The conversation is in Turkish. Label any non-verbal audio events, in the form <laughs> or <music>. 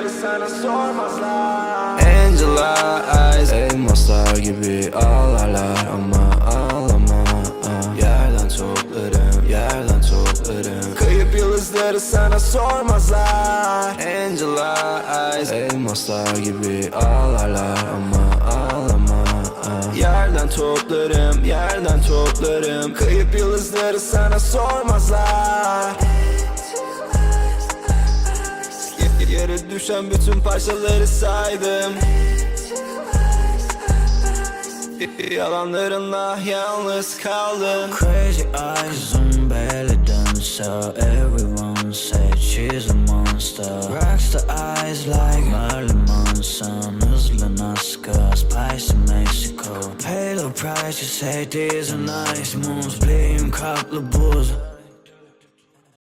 yıldızları sana sormazlar Angela Eyes Elmaslar gibi ağlarlar ama ağlama ah. Yerden toplarım, yerden toplarım Kayıp yıldızları sana sormazlar Angela Eyes Elmaslar gibi ağlarlar ama ağlama. Yerden toplarım, yerden toplarım Kayıp yıldızları sana sormazlar Yere düşen bütün parçaları saydım. <laughs> Yalanlarınla yalnız kaldım. Crazy eyes on belly dancer. Everyone said she's a monster. Rockstar eyes like Marilyn Manson. Hızlı Nazca Spicy Mexico. Pay the price you say these are nice moves. Playing kaplı buz